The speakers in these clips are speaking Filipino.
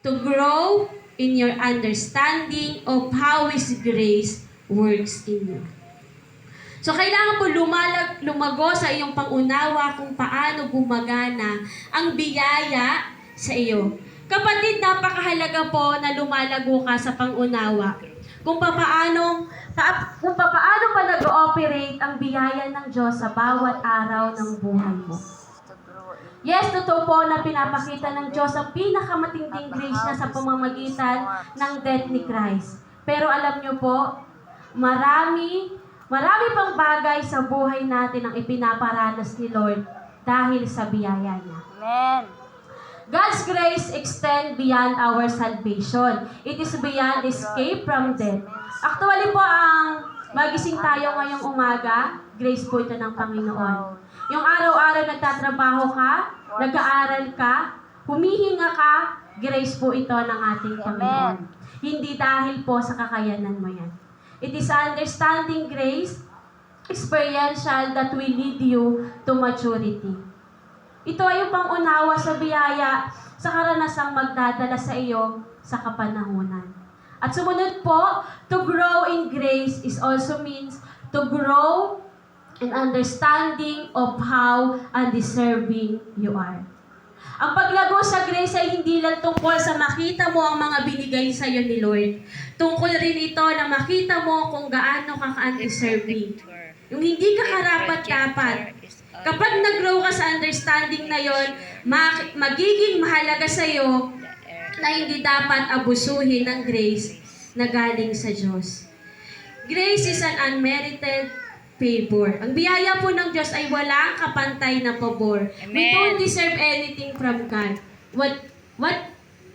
to grow in your understanding of how His grace works in you. So, kailangan po lumalag, lumago sa iyong pangunawa kung paano gumagana ang biyaya sa iyo. Kapatid, napakahalaga po na lumalago ka sa pangunawa. Kung papaano, pa, kung papaano pa nag-ooperate ang biyaya ng Diyos sa bawat araw ng buhay mo. Yes, totoo po na pinapakita ng Diyos ang pinakamatinding grace niya sa pamamagitan ng death ni Christ. Pero alam niyo po, marami, marami pang bagay sa buhay natin ang ipinaparanas ni Lord dahil sa biyaya niya. Amen. God's grace extend beyond our salvation. It is beyond escape from death. Actually po, ang magising tayo ngayong umaga, grace po ito ng Panginoon. Yung araw-araw nagtatrabaho ka, nag-aaral ka, humihinga ka, grace po ito ng ating Panginoon. Hindi dahil po sa kakayanan mo yan. It is understanding grace, experiential that will lead you to maturity. Ito ay yung pangunawa sa biyaya sa karanasang magdadala sa iyo sa kapanahunan. At sumunod po, to grow in grace is also means to grow in understanding of how undeserving you are. Ang paglago sa grace ay hindi lang tungkol sa makita mo ang mga binigay sa iyo ni Lord. Tungkol rin ito na makita mo kung gaano ka ka-undeserving. Yung hindi ka karapat-dapat. Kapag nag-grow ka sa understanding na yon, ma- magiging mahalaga sa iyo na hindi dapat abusuhin ng grace na galing sa Diyos. Grace is an unmerited favor. Ang biyaya po ng Diyos ay walang kapantay na pabor. We Amen. don't deserve anything from God. What what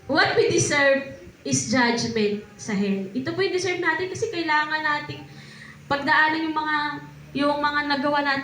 what we deserve is judgment sa hell. Ito po yung deserve natin kasi kailangan nating pagdaanan yung mga yung mga nagawa nating